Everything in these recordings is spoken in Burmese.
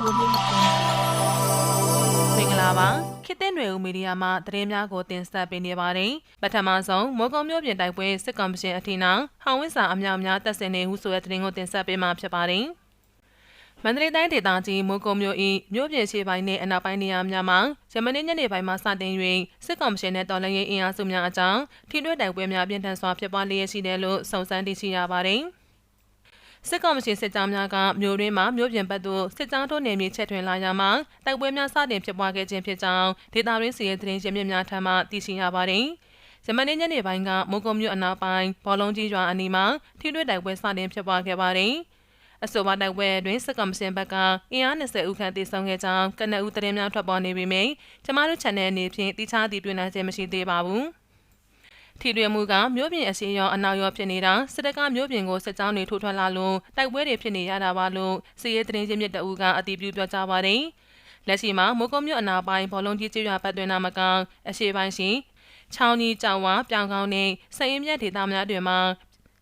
မင်္ဂလာပါခေတ်သစ်နွယ်ဦးမီဒီယာမှသတင်းများကိုတင်ဆက်ပေးနေပါတယ်ပထမဆုံးမိုးကုံမျိုးပြင်တိုက်ပွဲစစ်ကောင်ရှင်အထင်အောင်ဟောင်းဝင်းစာအမြောက်များတပ်ဆင်နေဟုဆိုတဲ့သတင်းကိုတင်ဆက်ပေးမှာဖြစ်ပါတယ်မန္တလေးတိုင်းဒေသကြီးမိုးကုံမြို့၏မြို့ပြင်ရှေ့ပိုင်းနှင့်အနောက်ပိုင်းနေရာများမှာယမနေ့ညနေပိုင်းမှစတင်၍စစ်ကောင်ရှင်နဲ့တော်လှန်ရေးအင်အားစုများအကြောင်းထိတွေ့တိုက်ပွဲများပြင်းထန်စွာဖြစ်ပွားလျက်ရှိတယ်လို့စုံစမ်းသိရှိရပါတယ်။ စစ်ကောင်စီစစ်ကြောင်းများကမြို့ရင်းမှာမြို့ပြင်ဘက်သို့စစ်ကြောင်းတို့နေမြေချက်ထွင်လာရမှာတိုက်ပွဲများစတင်ဖြစ်ပွားခဲ့ခြင်းဖြစ်ကြောင်းဒေတာရင်းစီရဲ့သတင်းရင်းမြစ်များထံမှသိရှိရပါတယ်။ဇမန်နေ့ညနေပိုင်းကမိုးကုံမြို့အနောက်ပိုင်းဘောလုံးကြီးရွာအနီးမှာထိတွေ့တိုက်ပွဲစတင်ဖြစ်ပွားခဲ့ပါတယ်။အဆိုပါတိုက်ပွဲတွင်စစ်ကောင်စီဘက်ကအင်အား20ဦးခန့်တည်ဆောင်ခဲ့ကြောင်းကနအူးသတင်းများထွက်ပေါ်နေပေမယ့်ကျမတို့ channel အနေဖြင့်တိကျသည့်ပြနိုင်ခြင်းမရှိသေးပါဘူး။ ထီတွင်မှုကမြို့ပြင်အစီရောအနောက်ရောဖြစ်နေတာစစ်တပ်ကမြို့ပြင်ကိုစစ်ကြောင်းတွေထိုးထွက်လာလို့တိုက်ပွဲတွေဖြစ်နေရတာပါလို့စီရဲသတင်းချင်းမြစ်တအူးကအတည်ပြုပြောကြားပါတယ်။လက်ရှိမှာမိုးကုံမြို့အနာပိုင်းဘောလုံးကြီးကျွော်ပတ်တွင်နာမကောင်အရှိပိုင်းရှိချောင်းကြီးကြောင်ဝါပြောင်ကောင်းနဲ့စရင်မြတ်ဒေသများတွင်မှ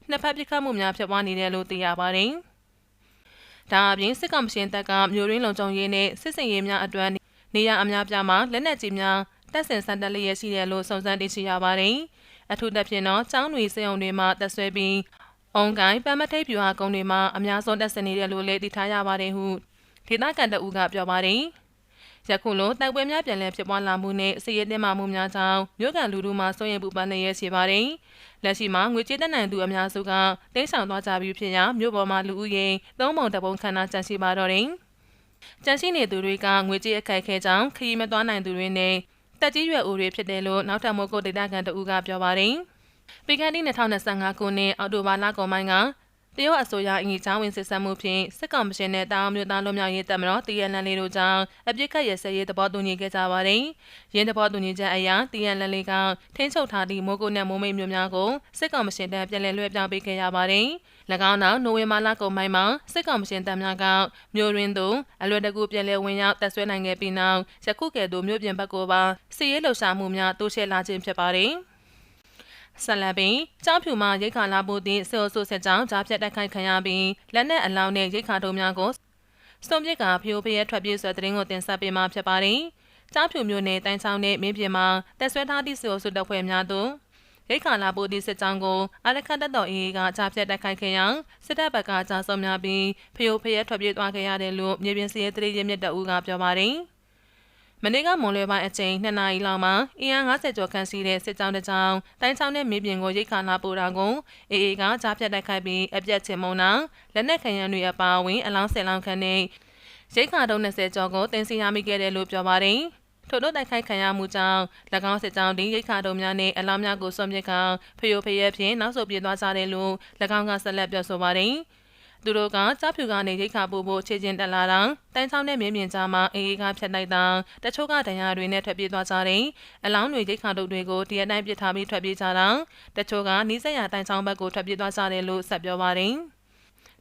နှစ်ဖက်ပစ်ခတ်မှုများဖြစ်ပွားနေတယ်လို့သိရပါတယ်။ဒါအပြင်စစ်ကောင်ရှင်တပ်ကမြို့ရင်းလုံခြုံရေးနဲ့စစ်စင်ရေးများအတွက်နေရအများပြားမှာလက်နက်ကြီးများတပ်ဆင်စံတက်လျက်ရှိတယ်လို့စုံစမ်းသိရှိရပါတယ်။ အထူးသဖြင့်တော့ကျောင်းတွေစေုံတွေမှာတက်ဆွဲပြီးအုံကိုင်းပန်းမထိပ်ပြူဟာကုန်းတွေမှာအများဆုံးတက်ဆင်နေတယ်လို့လည်းသိထားရပါတယ်ဟုဒေသခံတအူးကပြောပါတယ်။ယခုလိုတိုက်ပွဲများပြန်လည်ဖြစ်ပွားလာမှုနဲ့စစ်ရေးတင်းမာမှုများကြောင့်မြို့ကန်လူထုမှစိုးရိမ်ပူပန်နေရရှိပါတယ်။လက်ရှိမှာငွေကြေးတက်နိုင်သူအများစုကတိတ်ဆောင်သွားကြပြီးဖြစ်ရာမြို့ပေါ်မှာလူဦးရေသုံးပုံတပုံခန္ဓာကျန်ရှိပါတော့တယ်။ကျန်ရှိနေသူတွေကငွေကြေးအခက်အခဲကြောင့်ခရီးမသွားနိုင်သူတွေနဲ့ တက်ကြီးရွယ်ဦးတွေဖြစ်တယ်လို့နောက်ထပ်မိုးကုတ်ဒေတာကန်တဦးကပြောပါတယ်။ပေကန်တီ2025ခုနှစ်အောက်တိုဘာလကုန်ပိုင်းက တရုတ်အစိုးရအင်ကြီးချောင်းဝင်စစ်ဆမ်းမှုဖြင့်စစ်ကောင်ရှင်နဲ့တာဝန်မျိုးသားလွတ်မြောက်ရေးတပ်မတော်တရန်လန်လေးတို့ကြောင့်အပြစ်ခတ်ရစရေးသဘောတူညီခဲ့ကြပါတယ်။ရင်းသဘောတူညီချက်အရတရန်လန်လေးကထင်းချုပ်ထားသည့်မိုးကုတ်နဲ့မိုးမိတ်မျိုးများကိုစစ်ကောင်ရှင်တပ်ပြန်လည်လွှဲပြောင်းပေးခဲ့ရပါတယ်။၎င်းနောက်နိုဝင်ဘာလကုန်ပိုင်းမှာစစ်ကောင်ရှင်တပ်များကမြို့ရင်းသို့အလွယ်တကူပြန်လည်ဝင်ရောက်တပ်ဆွဲနိုင်ခဲ့ပြီးနောက်ယခုကဲ့သို့မြို့ပြင်ဘက်ကိုပါစစ်ရေးလှုပ်ရှားမှုများတိုးချဲ့လာခြင်းဖြစ်ပါတယ်။ ဆက်လက်ပြီးကြောင်းဖြူမှရိတ်ခါလာဖို့သည့်စေိုဆိုဆက်ကြောင်းကြားဖြတ်တိုက်ခိုက်ခံရပြီးလက်နက်အလောင်းနဲ့ရိတ်ခါတို့များကိုစုံပြစ်ကဖျိုးဖျဲထွက်ပြေးဆွဲတဲ့ရင်ကိုတင်ဆက်ပေးမှာဖြစ်ပါတယ်။ကြောင်းဖြူမျိုးနဲ့တိုင်းချောင်းနဲ့မင်းပြင်မှာတက်ဆွဲထားသည့်စေိုဆိုတပ်ဖွဲ့များတို့ရိတ်ခါလာဖို့ဒီစစ်ကြောင်းကိုအရခတ်တပ်တော်အေးကကြားဖြတ်တိုက်ခိုက်ခဲ့ရာစစ်တပ်ဘက်ကကြားဆုံးများပြီးဖျိုးဖျဲထွက်ပြေးသွားခဲ့ရတယ်လို့မြေပြင်စီးရဲတရေရမြစ်တအူးကပြောပါတယ်။ မနေ့ကမွန်လွဲပိုင်းအချိန်2နာရီလောက်မှာအင်အား90ကျော်ခန့်စီးတဲ့စစ်ကြောင်းတစ်ကြောင်းတိုင်းချောင်းနဲ့မြေပြင်ကိုရိတ်ခါလာပို့တာကိုအေအေကကြားဖြတ်တိုက်ခိုက်ပြီးအပြတ်ချင်မုံနာလက်နက်ခံရန်တွေအပါအဝင်အလောင်းဆယ်လောင်းခန့်နဲ့ရိတ်ခါတုံး20ကျော်ကိုတင်စီရမိခဲ့တယ်လို့ပြောပါတယ်ထို့သောတိုက်ခိုက်ခံရမှုကြောင့်၎င်းစစ်ကြောင်းတင်ရိတ်ခါတုံများနဲ့အလောင်းများကိုစွန့်ပစ်ကဖျို့ဖျက်ဖြင့်နောက်ဆုတ်ပြေးသွားကြတယ်လို့၎င်းကဆက်လက်ပြောဆိုပါတယ်။ သူတို့ကကြောက်ဖြူကနေရိတ်ခါပို့ဖို့ခြေချင်းတက်လာတာတိုင်းချောင်းနဲ့မြင်းမြင်ကြားမှာအေးအေးကဖြတ်လိုက်တာတချို့ကဒဏ်ရာတွေနဲ့ထွက်ပြေးသွားကြတယ်အလောင်းတွေရိတ်ခါတို့တွေကိုတရတိုင်းပစ်ထားပြီးထွက်ပြေးကြတာတချို့ကနီးစပ်ရာတိုင်းချောင်းဘက်ကိုထွက်ပြေးသွားကြတယ်လို့ဆက်ပြောပါတယ်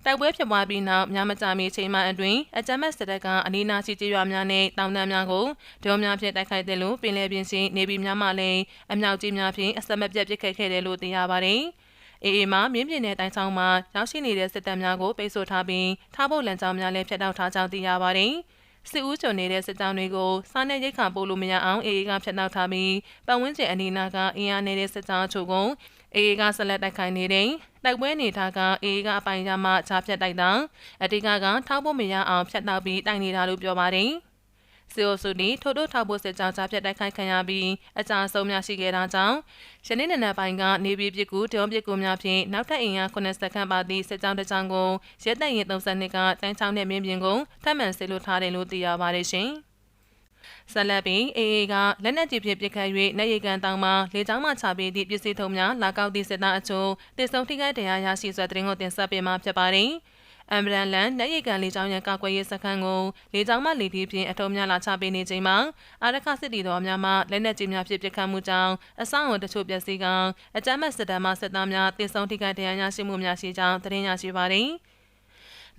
တိုက်ပွဲဖြစ်ပွားပြီးနောက်များမကြာမီချိန်မှအတွင်းအကြမ်းဖက်စစ်တပ်ကအနီးနားရှိကြေးရွာများနဲ့တောင်တန်းများကိုဒေါ်များဖြင့်တိုက်ခိုက်တယ်လို့ပင်လယ်ပြင်ရှိနေပြည်များမှလည်းအမြောက်ကြီးများဖြင့်အဆက်မပြတ်ပစ်ခတ်ခဲ့တယ်လို့သိရပါတယ်။ အေအေမှာမြင်းပြင်းတဲ့တိုင်းဆောင်မှာရောက်ရှိနေတဲ့စစ်တပ်များကိုပိတ်ဆို့ထားပြီးထားဖို့လမ်းကြောင်းများလည်းဖျက်တောက်ထားကြောင်းသိရပါတယ်။စစ်ဦးချုံနေတဲ့စစ်ကြောင်းတွေကိုစားနဲ့ရိတ်ခါပို့လို့မရအောင်အေအေကဖျက်တောက်ထားပြီးပတ်ဝန်းကျင်အနီးနားကအင်အားနေတဲ့စစ်ကြောင်းအချို့ကိုအေအေကဆက်လက်တိုက်ခိုက်နေတဲ့တိုက်ပွဲနေထားကအေအေကအပိုင်ရမှချားဖြတ်တိုက်တာအတိကကထောက်ဖို့မရအောင်ဖျက်တောက်ပြီးတိုက်နေတာလို့ပြောပါတယ်။ စီအိုစုနီထို့တို့ထောက်ဖို့စစ်ကြောင်းကြားဖြတ်တိုက်ခိုက်ခံရပြီးအကြအဆုံးများရှိခဲ့တာကြောင့်ယနေ့နံနက်ပိုင်းကနေပြည်ပြည်ကူတုံးပြည်ကူများဖြင့်နောက်ထပ်အင်အား9စက္ကန့်ပါသည့်စစ်ကြောင်းတစ်ကြောင်းကိုရဲတပ်ရင်32ကတိုင်းချောင်းနဲ့မြင်းပြင်ကိုထပ်မံဆေးလို့ထားတယ်လို့သိရပါတယ်ရှင်။ဆက်လက်ပြီးအေအေကလက်နက်ကြီးဖြင့်ပစ်ခတ်၍နေရီကန်တောင်မှလေကြောင်းမှချပေးသည့်ပစ္စည်းထုံများလာကောက်သည့်စစ်သားအချို့တည်ဆုံထိခိုက်တရားရရှိစွာတရင်ကိုတင်ဆက်ပေးမှာဖြစ်ပါတယ်။ အမ်ဘရန်လန်လက်ရိတ်ကန်လေကြောင်းရန်ကာကွယ်ရေးစခန်းကိုလေကြောင်းမှလေပြီးဖြင့်အထုံးများလာချပေးနေချိန်မှာအာရခစစ်တီတော်များမှလက်နက်ကြီးများဖြင့်ပစ်ခတ်မှုကြောင့်အဆောင်အုံတချို့ပျက်စီးကောင်အကြမ်းမဲ့စစ်တမ်းမှစစ်သားများတင်ဆုံးထိခိုက်ဒဏ်ရာရရှိမှုများရှိကြောင်းသတင်းရရှိပါသည်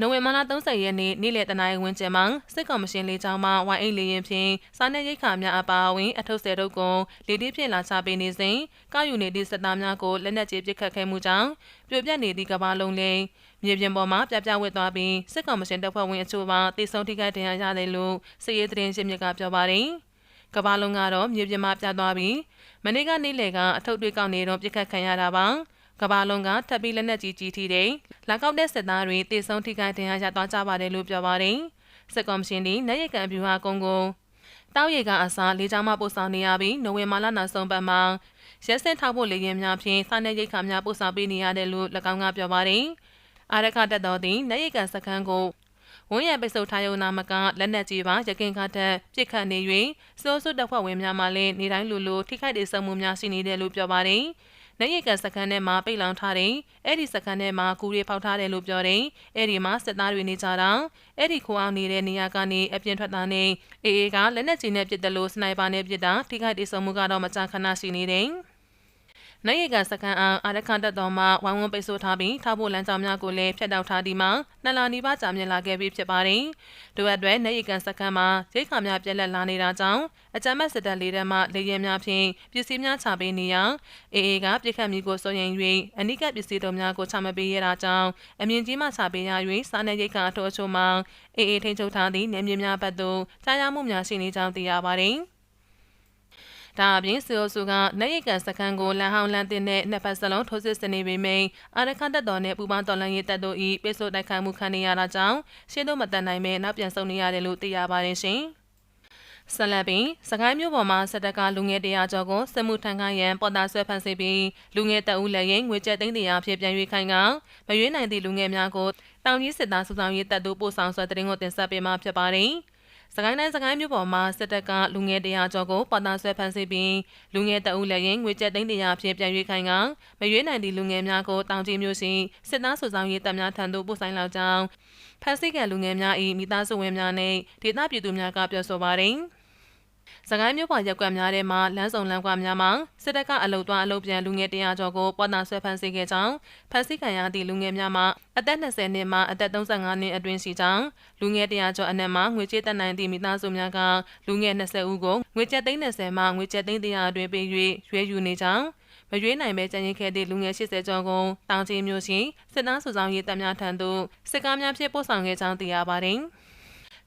နိုဝင်ဘာလ30ရက်နေ့နေ့လယ်တနာရီဝန်းကျင်မှာစစ်ကောင်မရှင်လေးချောင်းမှဝိုင်းအိတ်လေးရင်ဖြင့်စားနယ်ရိတ်ခါများအပါအဝင်အထုပ်ဆယ်တုပ်ကိုလေတီးဖြင့်လာချပေးနေစဉ်ကောက်ယူနေသည့်စစ်သားများကိုလက်နက်ကြီးပစ်ခတ်ခဲ့မှုကြောင့်ပြိုပြက်နေသည့်ကဘာလုံးလေးမြေပြင်ပေါ်မှာပြပြဝစ်သွားပြီးစစ်ကောင်မရှင်တပ်ဖွဲ့ဝင်အချို့ကတိစုံထိခိုက်ဒဏ်ရာရတယ်လို့စစ်ရေးသတင်းရှင်းမြစ်ကပြောပါတယ်။ကဘာလုံးကတော့မြေပြင်မှာပြသွားပြီးမနေ့ကနေ့လယ်ကအထုပ်တွေကောက်နေတော့ပြစ်ခတ်ခံရတာပါ။ ကဘာလုံးကထပ်ပြီးလက်နက်ကြီးကြီးထိတဲ့လာကောက်တဲ့စစ်သားတွေတေဆုံးထိခိုက်ဒဏ်ရာရသွားကြပါတယ်လို့ပြောပါတယ်။စစ်ကောင်မရှင်ဒီနိုင်ရကန်ဗျူဟာကုန်းကိုတောက်ရီကအစားလေးချောင်းမှပို့ဆောင်နေရပြီးနိုဝင်ဘာလနောက်ဆုံးပတ်မှာရဲစင်ထောက်ဖို့လေရင်များဖြင့်စားနေရိတ်ခါများပို့ဆောင်ပေးနေရတယ်လို့၎င်းကပြောပါတယ်။အာရခတက်တော်သည်နိုင်ရကန်စခန်းကိုဝန်ရပိတ်ဆို့ထားရုံနာမကလက်နက်ကြီးပါရခင်ခါတက်ပြစ်ခတ်နေ၍စိုးစွတ်တပ်ဖွဲ့ဝင်များမှလည်းနေတိုင်းလူလူထိခိုက်ဒေဆုံးမှုများရှိနေတယ်လို့ပြောပါတယ်။ နိုင်ရိတ်ကန်စခန်းထဲမှာပိတ်လောင်ထားတယ်။အဲ့ဒီစခန်းထဲမှာကူတွေဖောက်ထားတယ်လို့ပြောတယ်။အဲ့ဒီမှာစစ်သားတွေနေကြတာ။အဲ့ဒီခိုအောင်နေတဲ့နေရာကနေအပြင်ထွက်တာနဲ့အေအေကလက်နက်ကြီးနဲ့ပစ်တယ်လို့စနိုက်ပါနဲ့ပစ်တာထိခိုက်ဒေဆုံးမှုကတော့မကြာခဏရှိနေတယ်။ နိုင်ရကစကန်အောင်အာရခတက်တော်မှဝိုင်းဝန်းပိတ်ဆို့ထားပြီးထားဖို့လမ်းကြောင်းများကိုလည်းဖျက်တောက်ထားဒီမှာနှစ်လနီးပါးကြာမြင့်လာခဲ့ပြီးဖြစ်ပါတယ်။တို့အတွက်နိုင်ရကန်စကန်မှာရိတ်ခါများပြက်လက်လာနေတာကြောင့်အကြမ်းမဲ့စစ်တပ်လေးတန်းမှလေရင်များဖြင့်ပစ္စည်းများချပေးနေရာအေအေကပြစ်ခတ်မိကိုစိုးရင်၍အနိကပစ္စည်းတို့များကိုချမပေးရတာကြောင့်အမြင့်ကြီးမှချပေးရ၍စားနေရိတ်ခါအထောအချို့မှာအေအေထိန်ချုပ်ထားသည့်နေမြေများဘက်သို့ကြားရမှုများရှိနေကြောင်းသိရပါတယ်။ ဒါအပြင်စီအိုစုကနိုင်ရိတ်ကန်စခန်းကိုလန်ဟောင်းလန်တင်တဲ့နှစ်ဖက်စလုံးထိုးစစ်ဆင်နေပေမယ့်အာရခတ်တပ်တော်နဲ့ပူပေါင်းတော်လှန်ရေးတပ်တို့၏ပိတ်ဆို့တိုက်ခိုက်မှုခံနေရတာကြောင့်ရှင်းတော့မတန်နိုင်ပဲနောက်ပြန်ဆုတ်နေရတယ်လို့သိရပါတယ်ရှင်။ဆလပင်စကိုင်းမျိုးပေါ်မှာစတက်ကလူငယ်တရားကျော်ကိုစစ်မှုထမ်းခိုင်းရန်ပေါ်တာဆွဲဖန်ဆီးပြီးလူငယ်တအုပ်လည်းရင်ငွေကျပ်သိန်းတရားဖြစ်ပြန်ရွေးခိုင်းကမရွေးနိုင်သည့်လူငယ်များကိုတောင်ကြီးစစ်သားစုဆောင်ရေးတပ်တို့ပို့ဆောင်ဆွဲတဲ့ရင်ကိုတင်ဆက်ပေးမှာဖြစ်ပါတယ်။ စကိုင်းတိုင်းစကိုင်းမြို့ပေါ်မှာစစ်တပ်ကလူငယ်တရားကျော်ကိုပတ်သားဆွဲဖမ်းဆီးပြီးလူငယ်တအုပ်လည်းရင်ငွေကျပ်သိန်းတရားဖြင့်ပြန်ရွေးခိုင်းကမရွေးနိုင်သည့်လူငယ်များကိုတောင်ကြီးမြို့ရှိစစ်သားစုဆောင်ရေးတပ်များထံသို့ပို့ဆိုင်လောက်ကြောင်းဖမ်းဆီးကလူငယ်များ၏မိသားစုဝင်များနှင့်ဒေသပြည်သူများကပြောဆိုပါသည်။ စကိုင်းမြို့ပေါ်ရက်ကွက်များထဲမှာလမ်းစုံလမ်းကွက်များမှာစစ်တပ်ကအလုတ်သွားအလုတ်ပြန်လူငယ်တရားကျော်ကိုပေါ်တာဆွဲဖမ်းဆီးခဲ့ကြောင်းဖမ်းဆီးခံရသည့်လူငယ်များမှာအသက်20နှစ်မှအသက်35နှစ်အတွင်းရှိကြောင်းလူငယ်တရားကျော်အနက်မှာငွေကြေးတက်နိုင်သည့်မိသားစုများကလူငယ်20ဦးကိုငွေကျပ်သိန်း30မှငွေကျပ်သိန်း100အတွင်းပေး၍ရွေးယူနေကြောင်းမရွေးနိုင်ပဲကြံရင်ခဲ့သည့်လူငယ်80ကျော်ကိုတောင်ကြီးမျိုးရှိစစ်သားစုဆောင်ရေးတပ်များထံသို့စစ်ကားများဖြင့်ပို့ဆောင်ခဲ့ကြောင်းသိရပါတယ်။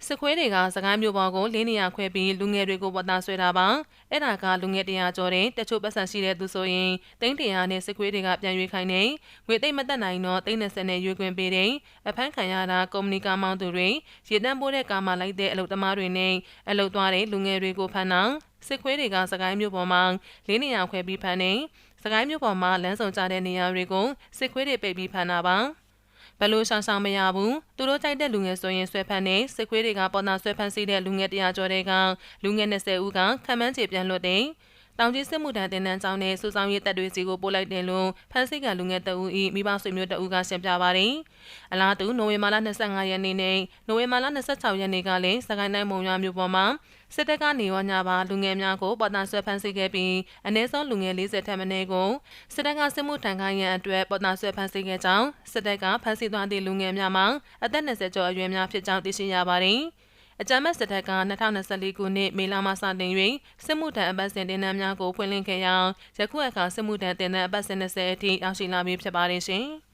စစ်ခွေးတွေကစကိုင်းမျိုးပေါ်ကိုလင်းနေရခွဲပြီးလူငယ်တွေကိုပတ်သားဆွဲတာပါအဲ့ဒါကလူငယ်တရားကျော်တဲ့တချို့ပတ်စံရှိတဲ့သူဆိုရင်တိန်းတရားနဲ့စစ်ခွေးတွေကပြန်ရွေးခိုင်းနေငွေသိမ့်မတက်နိုင်တော့တိန်း20နဲ့ရွေးခွင့်ပေးတယ်အဖမ်းခံရတာကုမ္ပဏီကားမောင်းသူတွေရေတန်းပိုးတဲ့ကားမှလိုက်တဲ့အလုပ်သမားတွေနဲ့အလုပ်သွားတဲ့လူငယ်တွေကိုဖမ်းတာစစ်ခွေးတွေကစကိုင်းမျိုးပေါ်မှာလင်းနေရခွဲပြီးဖမ်းနေစကိုင်းမျိုးပေါ်မှာလမ်းဆောင်ကြတဲ့နေရာတွေကိုစစ်ခွေးတွေပိတ်ပြီးဖမ်းတာပါ ဘလို့ဆောင်ဆောင်မရဘူးသူတို့ကြိုက်တဲ့လူငယ်ဆိုရင်ဆွဲဖမ်းနေစစ်ခွေးတွေကပေါ်တာဆွဲဖမ်းစီးတဲ့လူငယ်တရားကျော်တွေကလူငယ်20ဦးကခံမှန်းချေပြန်လွတ်တယ် တောင်ကြီးစစ်မှုထမ်းတင်တန်းကျောင်းနဲ့စူဆောင်ရေးတပ်တွေစီကိုပို့လိုက်တယ်လို့ဖန်ဆီးကလူငယ်တအူဤမိဘဆွေမျိုးတအူကရှင်းပြပါတယ်။အလားတူနိုဝင်ဘာလ25ရက်နေ့နဲ့နိုဝင်ဘာလ26ရက်နေ့ကလည်းစကိုင်းတိုင်းမုံရွာမြို့ပေါ်မှာစစ်တပ်ကနေဝညပါလူငယ်များကိုပေါ်တာဆွဲဖမ်းဆီးခဲ့ပြီးအ ਨੇ ဆုံးလူငယ်40ထက်မနည်းကိုစစ်တပ်ကစစ်မှုထမ်းခိုင်းရန်အတွက်ပေါ်တာဆွဲဖမ်းဆီးခဲ့ကြောင်းစစ်တပ်ကဖမ်းဆီးသွားသည့်လူငယ်များမှာအသက်20ကျော်အရွယ်များဖြစ်ကြောင်းသိရှိရပါတယ်။ အကြမ်းမဲ့စစ်တပ်က2024ခုနှစ်မေလမှစတင်၍စစ်မှုထမ်းအပတ်စဉ်တင်နန်းများကိုဖွင့်လှစ်ခဲ့ရာယခုအခါစစ်မှုထမ်းတင်နန်းအပတ်စဉ်20အထိရောက်ရှိလာပြီဖြစ်ပါတယ်ရှင်။